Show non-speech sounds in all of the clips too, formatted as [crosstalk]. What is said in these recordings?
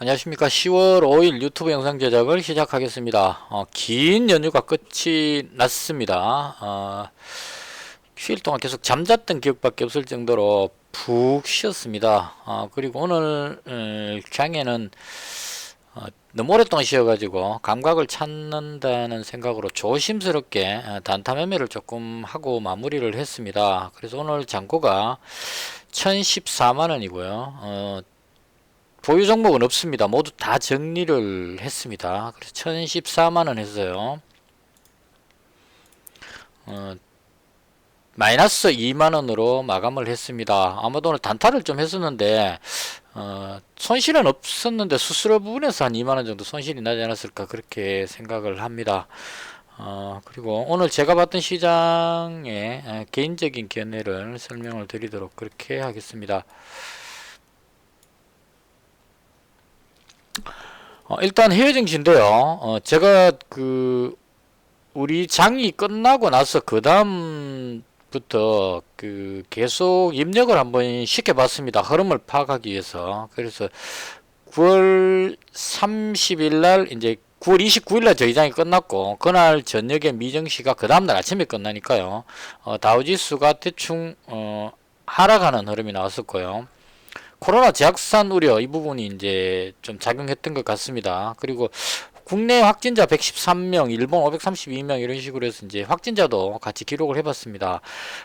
안녕하십니까. 10월 5일 유튜브 영상 제작을 시작하겠습니다. 어, 긴 연휴가 끝이 났습니다. 어, 휴일 동안 계속 잠잤던 기억밖에 없을 정도로 푹 쉬었습니다. 어, 그리고 오늘 어, 장에는 어, 너무 오랫동안 쉬어가지고 감각을 찾는다는 생각으로 조심스럽게 어, 단타 매매를 조금 하고 마무리를 했습니다. 그래서 오늘 잔고가 1014만 원이고요. 어, 보유 종목은 없습니다. 모두 다 정리를 했습니다. 그래서 1014만 원 했어요. 어, 마이너스 2만 원으로 마감을 했습니다. 아마도 오늘 단타를 좀 했었는데 어, 손실은 없었는데 수수료 부분에서 한 2만 원 정도 손실이 나지 않았을까 그렇게 생각을 합니다. 어, 그리고 오늘 제가 봤던 시장의 에, 개인적인 견해를 설명을 드리도록 그렇게 하겠습니다. 어, 일단 해외 증시인데요. 어, 제가 그 우리 장이 끝나고 나서 그 다음부터 그 계속 입력을 한번 시켜봤습니다. 흐름을 파악하기 위해서. 그래서 9월 30일 날 이제 9월 29일 날 저희 장이 끝났고 그날 저녁에 미정시가 그 다음날 아침에 끝나니까요. 어, 다우지수가 대충 어, 하락하는 흐름이 나왔었고요. 코로나 재확산 우려 이 부분이 이제 좀 작용했던 것 같습니다. 그리고 국내 확진자 113명, 일본 532명 이런 식으로 해서 이제 확진자도 같이 기록을 해봤습니다.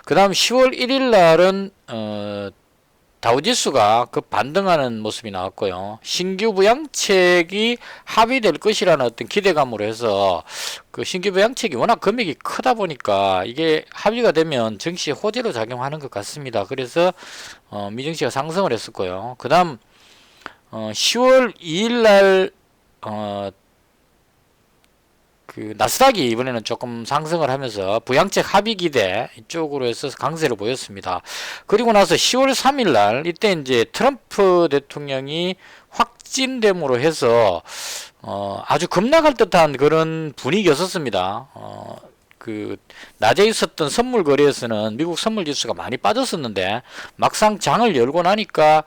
그 다음 10월 1일 날은 어, 다우지수가 그 반등하는 모습이 나왔고요. 신규 부양책이 합의될 것이라는 어떤 기대감으로 해서 그 신규 부양책이 워낙 금액이 크다 보니까 이게 합의가 되면 증시에 호재로 작용하는 것 같습니다. 그래서 어, 미증시가 상승을 했었고요. 그 다음 어, 10월 2일 날 어, 그 나스닥이 이번에는 조금 상승을 하면서 부양책 합의 기대 이쪽으로 해서 강세를 보였습니다. 그리고 나서 10월 3일 날 이때 이제 트럼프 대통령이 확진됨으로 해서 어 아주 급락할 듯한 그런 분위기였었습니다. 어 그 낮에 있었던 선물 거래에서는 미국 선물 지수가 많이 빠졌었는데 막상 장을 열고 나니까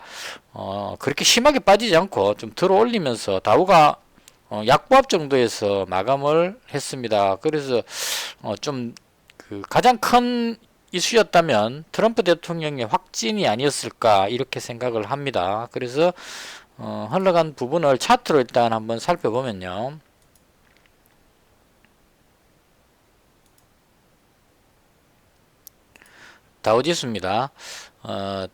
어 그렇게 심하게 빠지지 않고 좀 들어 올리면서 다우가 어, 약보합 정도에서 마감을 했습니다. 그래서 어, 좀 그 가장 큰 이슈였다면 트럼프 대통령의 확진이 아니었을까 이렇게 생각을 합니다. 그래서 어, 흘러간 부분을 차트로 일단 한번 살펴보면요. 다우지수입니다. 어,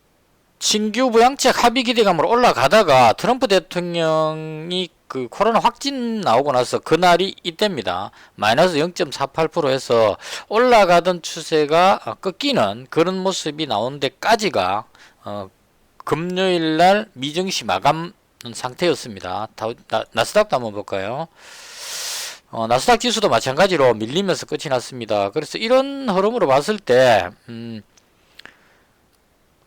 신규 부양책 합의 기대감으로 올라가다가 트럼프 대통령이 그 코로나 확진 나오고 나서 그날이 이때입니다. 마이너스 0.48%에서 올라가던 추세가 끊기는 그런 모습이 나온 데까지가 어, 금요일 날 미증시 마감 상태였습니다. 다, 나, 나스닥도 한번 볼까요? 어, 나스닥 지수도 마찬가지로 밀리면서 끝이 났습니다. 그래서 이런 흐름으로 봤을 때 음,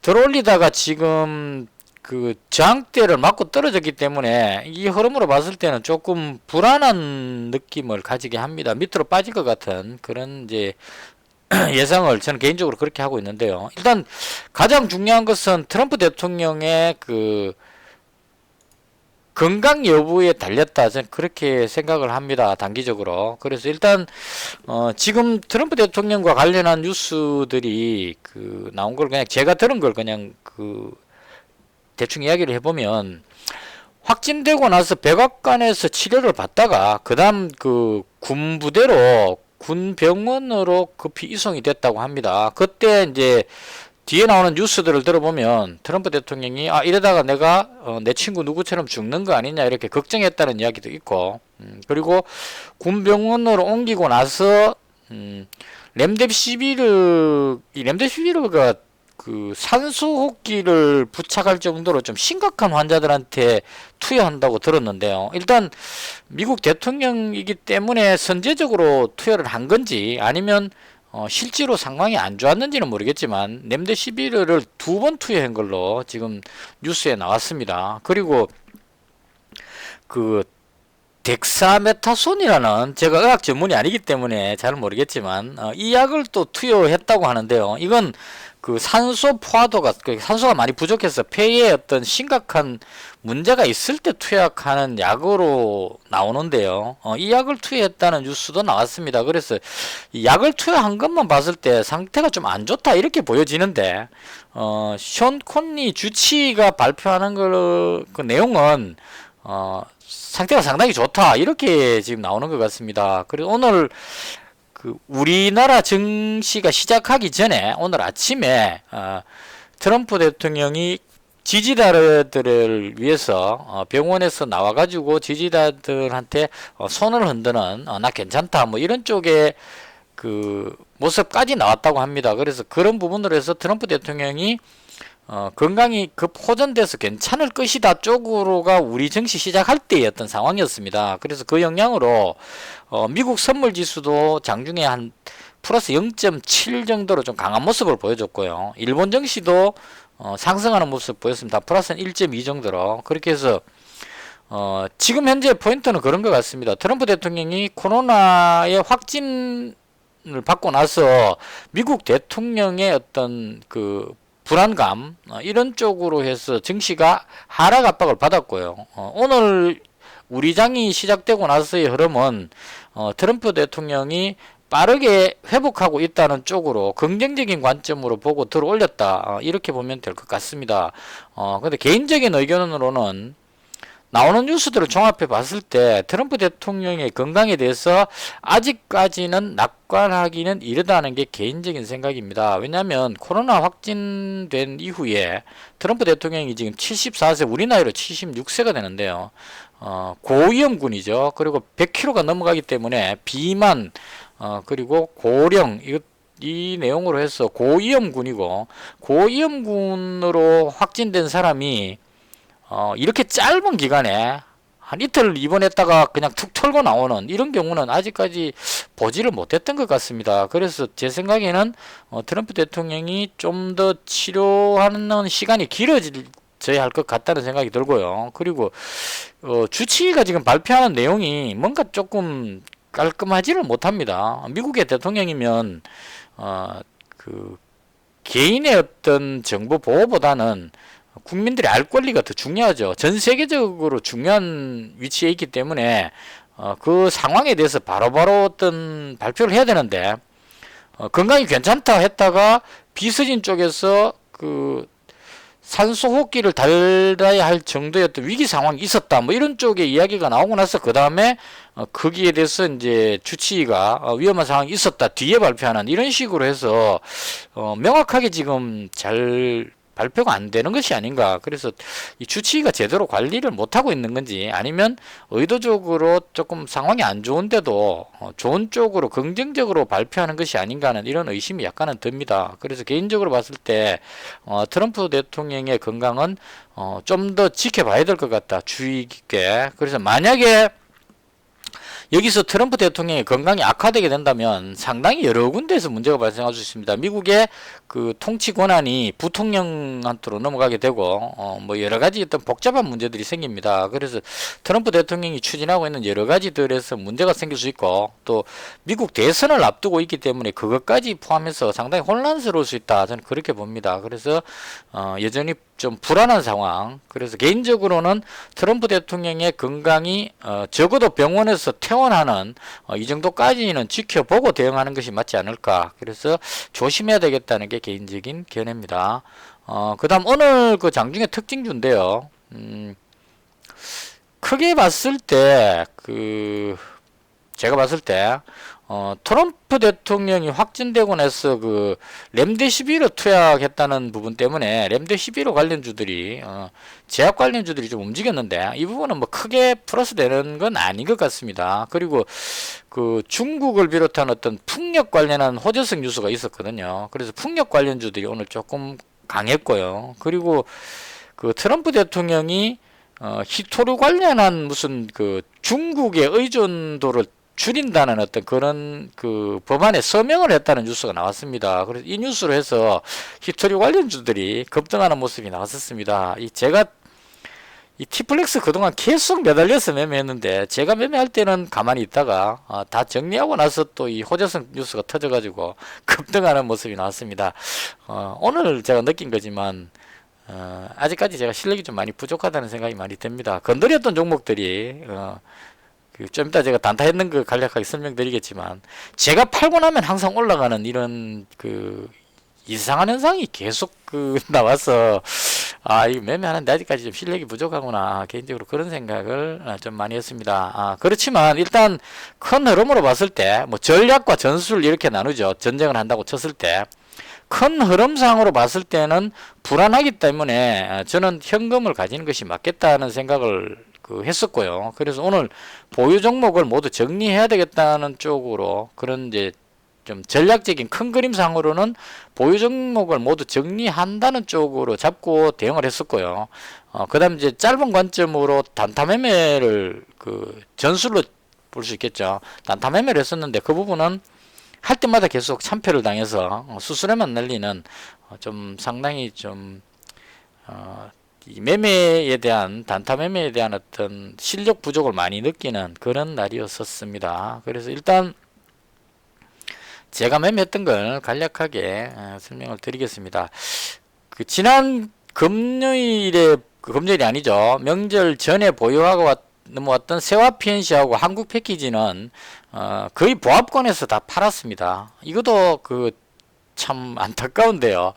들어올리다가 지금 그 저항대를 맞고 떨어졌기 때문에 이 흐름으로 봤을 때는 조금 불안한 느낌을 가지게 합니다. 밑으로 빠질 것 같은 그런 이제 [clears throat] 예상을 저는 개인적으로 그렇게 하고 있는데요. 일단 가장 중요한 것은 트럼프 대통령의 그 건강 여부에 달렸다 저는 그렇게 생각을 합니다 단기적으로 그래서 일단 어 지금 트럼프 대통령과 관련한 뉴스들이 그 나온 걸 그냥 제가 들은 걸 그냥 그 대충 이야기를 해보면 확진되고 나서 백악관에서 치료를 받다가 그다음 그 군부대로 군 병원으로 급히 이송이 됐다고 합니다. 그때 이제 뒤에 나오는 뉴스들을 들어보면 트럼프 대통령이 아 이러다가 내가 어, 내 친구 누구처럼 죽는 거 아니냐 이렇게 걱정했다는 이야기도 있고 음, 그리고 군병원으로 옮기고 나서 음, 렘뎁시비르 이 렘뎁시비르가 그 산소호흡기를 부착할 정도로 좀 심각한 환자들한테 투여한다고 들었는데요. 일단 미국 대통령이기 때문에 선제적으로 투여를 한 건지 아니면 어, 실제로 상황이 안 좋았는지는 모르겠지만 렘데시비르를 두 번 투여한 걸로 지금 뉴스에 나왔습니다. 그리고 그 덱사메타손이라는 제가 의학 전문이 아니기 때문에 잘 모르겠지만 어, 이 약을 또 투여했다고 하는데요. 이건 그 산소 포화도가 그 산소가 많이 부족해서 폐에 어떤 심각한 문제가 있을 때 투약하는 약으로 나오는데요. 어, 이 약을 투여했다는 뉴스도 나왔습니다. 그래서 이 약을 투여한 것만 봤을 때 상태가 좀 안 좋다 이렇게 보여지는데 어, 션 콘니 주치가 발표하는 그, 그 내용은 어, 상태가 상당히 좋다 이렇게 지금 나오는 것 같습니다. 그리고 오늘 그 우리나라 증시가 시작하기 전에 오늘 아침에 어, 트럼프 대통령이 지지자들을 위해서 어, 병원에서 나와가지고 지지자들한테 어, 손을 흔드는 어, 나 괜찮다 뭐 이런 쪽에 그 모습까지 나왔다고 합니다. 그래서 그런 부분으로 해서 트럼프 대통령이 어, 건강이 급 호전돼서 괜찮을 것이다 쪽으로가 우리 증시 시작할 때였던 상황이었습니다. 그래서 그 영향으로 어, 미국 선물 지수도 장중에 한 플러스 0.7 정도로 좀 강한 모습을 보여줬고요. 일본 증시도 어, 상승하는 모습 보였습니다. 플러스 1.2 정도로 그렇게 해서 어, 지금 현재 포인트는 그런 것 같습니다. 트럼프 대통령이 코로나의 확진을 받고 나서 미국 대통령의 어떤 그 불안감 어, 이런 쪽으로 해서 증시가 하락 압박을 받았고요. 어, 오늘 우리 장이 시작되고 나서의 흐름은 어, 트럼프 대통령이 빠르게 회복하고 있다는 쪽으로 긍정적인 관점으로 보고 들어 올렸다 어, 이렇게 보면 될 것 같습니다. 어, 근데 개인적인 의견으로는 나오는 뉴스들을 종합해 봤을 때 트럼프 대통령의 건강에 대해서 아직까지는 낙관하기는 이르다는 게 개인적인 생각입니다. 왜냐하면 코로나 확진된 이후에 트럼프 대통령이 지금 74세 우리 나이로 76세가 되는데요. 어, 고위험군이죠. 그리고 100kg가 넘어가기 때문에 비만 어, 그리고 고령 이것 이 내용으로 해서 고위험군이고 고위험군으로 확진된 사람이 어, 이렇게 짧은 기간에 한 이틀 입원했다가 그냥 툭 털고 나오는 이런 경우는 아직까지 보지를 못했던 것 같습니다. 그래서 제 생각에는 어, 트럼프 대통령이 좀 더 치료하는 시간이 길어져야 할 것 같다는 생각이 들고요. 그리고 어, 주치의가 지금 발표하는 내용이 뭔가 조금 깔끔하지를 못합니다. 미국의 대통령이면 어, 그 개인의 어떤 정보 보호보다는 국민들이 알 권리가 더 중요하죠. 전 세계적으로 중요한 위치에 있기 때문에 어, 그 상황에 대해서 바로 바로 어떤 발표를 해야 되는데 어, 건강이 괜찮다 했다가 비서진 쪽에서 그 산소 호흡기를 달아야 할 정도의 어떤 위기 상황이 있었다. 뭐 이런 쪽의 이야기가 나오고 나서 그 다음에 어, 거기에 대해서 이제 주치의가 어, 위험한 상황이 있었다. 뒤에 발표하는 이런 식으로 해서 어, 명확하게 지금 잘 발표가 안 되는 것이 아닌가. 그래서 이 주치의가 제대로 관리를 못 하고 있는 건지 아니면 의도적으로 조금 상황이 안 좋은데도 어, 좋은 쪽으로 긍정적으로 발표하는 것이 아닌가 하는 이런 의심이 약간은 듭니다. 그래서 개인적으로 봤을 때 어, 트럼프 대통령의 건강은 어, 좀 더 지켜봐야 될 것 같다. 주의 깊게. 그래서 만약에 여기서 트럼프 대통령의 건강이 악화되게 된다면 상당히 여러 군데에서 문제가 발생할 수 있습니다. 미국의 그 통치 권한이 부통령한테로 넘어가게 되고 어 뭐 여러 가지 어떤 복잡한 문제들이 생깁니다. 그래서 트럼프 대통령이 추진하고 있는 여러 가지들에서 문제가 생길 수 있고 또 미국 대선을 앞두고 있기 때문에 그것까지 포함해서 상당히 혼란스러울 수 있다. 저는 그렇게 봅니다. 그래서 어 여전히 좀 불안한 상황. 그래서 개인적으로는 트럼프 대통령의 건강이 어 적어도 병원에서 퇴원하는 어 이 정도까지는 지켜보고 대응하는 것이 맞지 않을까. 그래서 조심해야 되겠다는 게 개인적인 견해입니다. 어, 그 다음 오늘 그 장중의 특징주인데요. 음, 크게 봤을 때, 그, 제가 봤을 때, 어, 트럼프 대통령이 확진되고 나서 그 램데시비로 투약했다는 부분 때문에 램데시비로 관련주들이 어, 제약 관련주들이 좀 움직였는데 이 부분은 뭐 크게 플러스 되는 건 아닌 것 같습니다. 그리고 그 중국을 비롯한 어떤 풍력 관련한 호재성 뉴스가 있었거든요. 그래서 풍력 관련주들이 오늘 조금 강했고요. 그리고 그 트럼프 대통령이 어, 히토류 관련한 무슨 그 중국의 의존도를 줄인다는 어떤 그런 그 법안에 서명을 했다는 뉴스가 나왔습니다. 그래서 이 뉴스로 해서 히토리 관련주들이 급등하는 모습이 나왔었습니다. 이 제가 이 티플렉스 그동안 계속 매달려서 매매했는데 제가 매매할 때는 가만히 있다가 어, 다 정리하고 나서 또 이 호재성 뉴스가 터져가지고 [laughs] 급등하는 모습이 나왔습니다. 어, 오늘 제가 느낀 거지만 어, 아직까지 제가 실력이 좀 많이 부족하다는 생각이 많이 듭니다. 건드렸던 종목들이 어, 그좀 이따 제가 단타했는 거 간략하게 설명드리겠지만 제가 팔고 나면 항상 올라가는 이런 그 이상한 현상이 계속 그 [laughs] 나와서 아, 이 매매하는데 아직까지 좀 실력이 부족하구나. 개인적으로 그런 생각을 아, 좀 많이 했습니다. 아, 그렇지만 일단 큰 흐름으로 봤을 때 뭐 전략과 전술 이렇게 나누죠. 전쟁을 한다고 쳤을 때. 큰 흐름상으로 봤을 때는 불안하기 때문에 아, 저는 현금을 가지는 것이 맞겠다는 생각을 그 했었고요. 그래서 오늘 보유 종목을 모두 정리해야 되겠다는 쪽으로 그런 이제 좀 전략적인 큰 그림상으로는 보유 종목을 모두 정리한다는 쪽으로 잡고 대응을 했었고요. 어, 그 다음 이제 짧은 관점으로 단타 매매를 그 전술로 볼 수 있겠죠. 단타 매매를 했었는데 그 부분은 할 때마다 계속 참패를 당해서 어, 수술에만 날리는 어, 좀 상당히 좀 어, 이 매매에 대한 단타 매매에 대한 어떤 실력 부족을 많이 느끼는 그런 날이었었습니다. 그래서 일단 제가 매매했던 걸 간략하게 어, 설명을 드리겠습니다. 그 지난 금요일에 그 금요일이 아니죠. 명절 전에 보유하고 왔, 넘어왔던 세화 PNC하고 한국 패키지는 어, 거의 보합권에서 다 팔았습니다. 이것도 그 참 안타까운데요.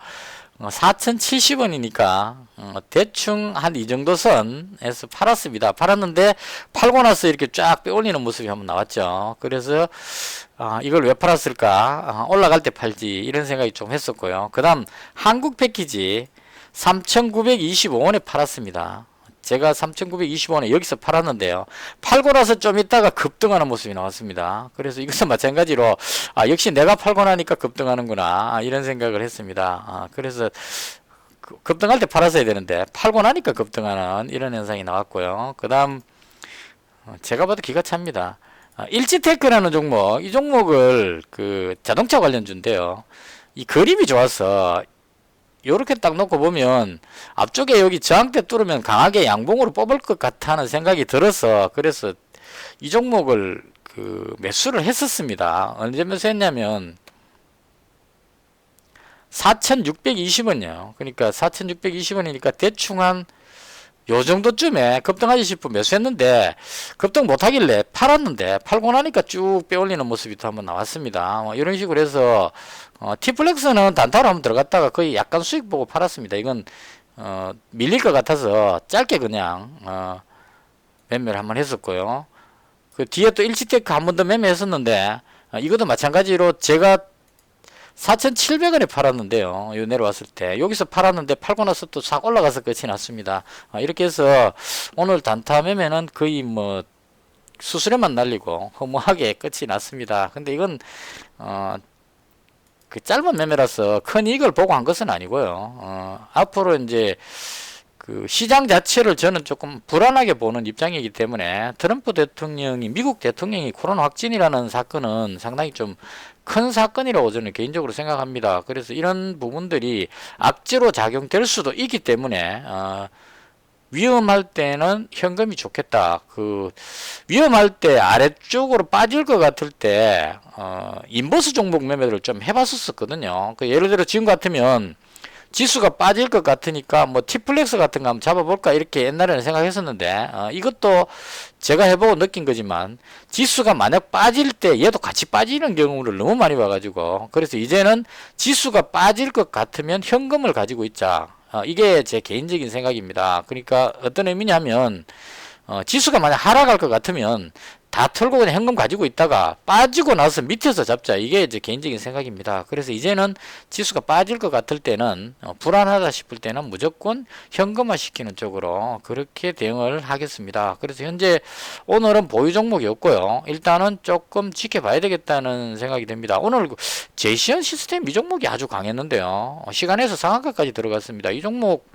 어, 4,070원이니까 어, 대충 한 이 정도 선에서 팔았습니다. 팔았는데 팔고 나서 이렇게 쫙 빼올리는 모습이 한번 나왔죠. 그래서 아, 이걸 왜 팔았을까? 아, 올라갈 때 팔지 이런 생각이 좀 했었고요. 그 다음 한국 패키지 3,925원에 팔았습니다. 제가 3,920원에 여기서 팔았는데요. 팔고 나서 좀 있다가 급등하는 모습이 나왔습니다. 그래서 이것은 [laughs] 마찬가지로 아, 역시 내가 팔고 나니까 급등하는구나 아, 이런 생각을 했습니다. 아, 그래서 그 급등할 때 팔았어야 되는데 팔고 나니까 급등하는 이런 현상이 나왔고요. 그 다음 어, 제가 봐도 기가 찹니다. 아, 일지테크라는 종목, 이 종목을 그 자동차 관련주인데요. 이 그림이 좋아서 요렇게 딱 놓고 보면 앞쪽에 여기 저항대 뚫으면 강하게 양봉으로 뽑을 것 같다는 생각이 들어서 그래서 이 종목을 그 매수를 했었습니다. 언제 매수했냐면 4,620원이요. 그러니까 4,620원이니까 대충 한 요 정도쯤에 급등하지 싶으면 매수했는데 급등 못하길래 팔았는데 팔고 나니까 쭉 빼올리는 모습이 또 한번 나왔습니다. 뭐 이런 식으로 해서 어, 티플렉스는 단타로 한번 들어갔다가 거의 약간 수익 보고 팔았습니다. 이건 어, 밀릴 것 같아서 짧게 그냥 어, 매매를 한번 했었고요. 그 뒤에 또 일치테크 한 번 더 매매했었는데 어, 이것도 마찬가지로 제가 4,700원에 팔았는데요. 요 내려왔을 때 여기서 팔았는데 팔고 나서 또 싹 올라가서 끝이 났습니다. 아, 이렇게 해서 오늘 단타 매매는 거의 뭐 수수료만 날리고 허무하게 끝이 났습니다. 근데 이건 어, 그 짧은 매매라서 큰 이익을 보고 한 것은 아니고요. 어, 앞으로 이제 그 시장 자체를 저는 조금 불안하게 보는 입장이기 때문에 트럼프 대통령이 미국 대통령이 코로나 확진이라는 사건은 상당히 좀 큰 사건이라고 저는 개인적으로 생각합니다. 그래서 이런 부분들이 악재로 작용될 수도 있기 때문에 어, 위험할 때는 현금이 좋겠다. 그 위험할 때 아래쪽으로 빠질 것 같을 때 어, 인버스 종목 매매를 좀 해봤었거든요. 그 예를 들어 지금 같으면 지수가 빠질 것 같으니까 뭐 티플렉스 같은 거 한번 잡아볼까 이렇게 옛날에는 생각했었는데 어, 이것도 제가 해보고 느낀 거지만 지수가 만약 빠질 때 얘도 같이 빠지는 경우를 너무 많이 봐가지고 그래서 이제는 지수가 빠질 것 같으면 현금을 가지고 있자 어, 이게 제 개인적인 생각입니다. 그러니까 어떤 의미냐면 어, 지수가 만약 하락할 것 같으면 다 털고 그냥 현금 가지고 있다가 빠지고 나서 밑에서 잡자. 이게 이제 개인적인 생각입니다. 그래서 이제는 지수가 빠질 것 같을 때는 어, 불안하다 싶을 때는 무조건 현금화 시키는 쪽으로 그렇게 대응을 하겠습니다. 그래서 현재 오늘은 보유 종목이 없고요. 일단은 조금 지켜봐야 되겠다는 생각이 듭니다. 오늘 제시언 시스템 이 종목이 아주 강했는데요. 어, 시간에서 상한가까지 들어갔습니다. 이 종목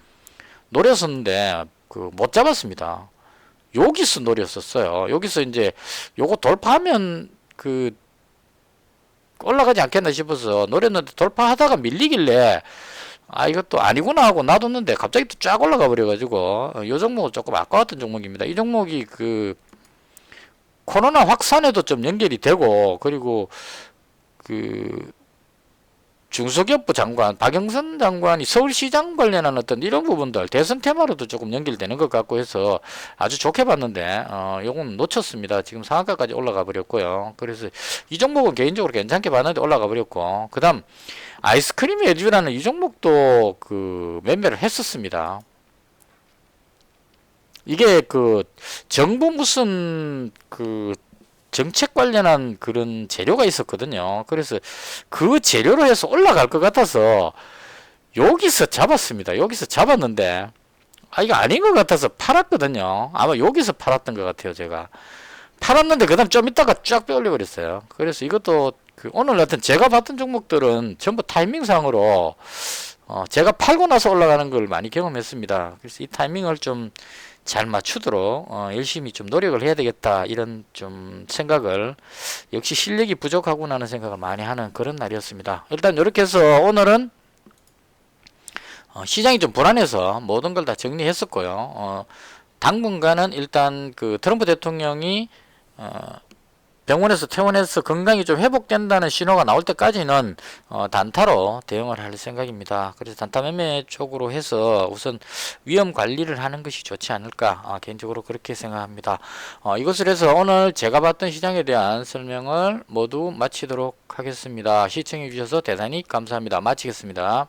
노렸었는데 그 못 잡았습니다. 여기서 노렸었어요. 여기서 이제 요거 돌파하면 그 올라가지 않겠나 싶어서 노렸는데 돌파하다가 밀리길래 아 이것도 아니구나 하고 놔뒀는데 갑자기 또 쫙 올라가 버려가지고 어, 요 종목은 조금 아까웠던 종목입니다. 이 종목이 그 코로나 확산에도 좀 연결이 되고 그리고 그 중소기업부 장관 박영선 장관이 서울시장 관련한 어떤 이런 부분들 대선 테마로도 조금 연결되는 것 같고 해서 아주 좋게 봤는데 어 요건 놓쳤습니다. 지금 상한가까지 올라가 버렸고요. 그래서 이 종목은 개인적으로 괜찮게 봤는데 올라가 버렸고 그다음 아이스크림 에듀라는 이 종목도 그 매매를 했었습니다. 이게 그 정부 무슨 그 정책 관련한 그런 재료가 있었거든요. 그래서 그 재료로 해서 올라갈 것 같아서 여기서 잡았습니다. 여기서 잡았는데 아 이거 아닌 것 같아서 팔았거든요. 아마 여기서 팔았던 것 같아요. 제가 팔았는데 그다음 좀 있다가 쫙 빼올려 버렸어요. 그래서 이것도 그 오늘 같은 제가 봤던 종목들은 전부 타이밍상으로 어 제가 팔고 나서 올라가는 걸 많이 경험했습니다. 그래서 이 타이밍을 좀 잘 맞추도록 어 열심히 좀 노력을 해야 되겠다 이런 좀 생각을 역시 실력이 부족하구나는 생각을 많이 하는 그런 날이었습니다. 일단 이렇게 해서 오늘은 어 시장이 좀 불안해서 모든 걸 다 정리했었고요. 어 당분간은 일단 그 트럼프 대통령이 어 병원에서 퇴원해서 건강이 좀 회복된다는 신호가 나올 때까지는 어, 단타로 대응을 할 생각입니다. 그래서 단타 매매 쪽으로 해서 우선 위험 관리를 하는 것이 좋지 않을까 아, 개인적으로 그렇게 생각합니다. 어, 이것을 해서 오늘 제가 봤던 시장에 대한 설명을 모두 마치도록 하겠습니다. 시청해 주셔서 대단히 감사합니다. 마치겠습니다.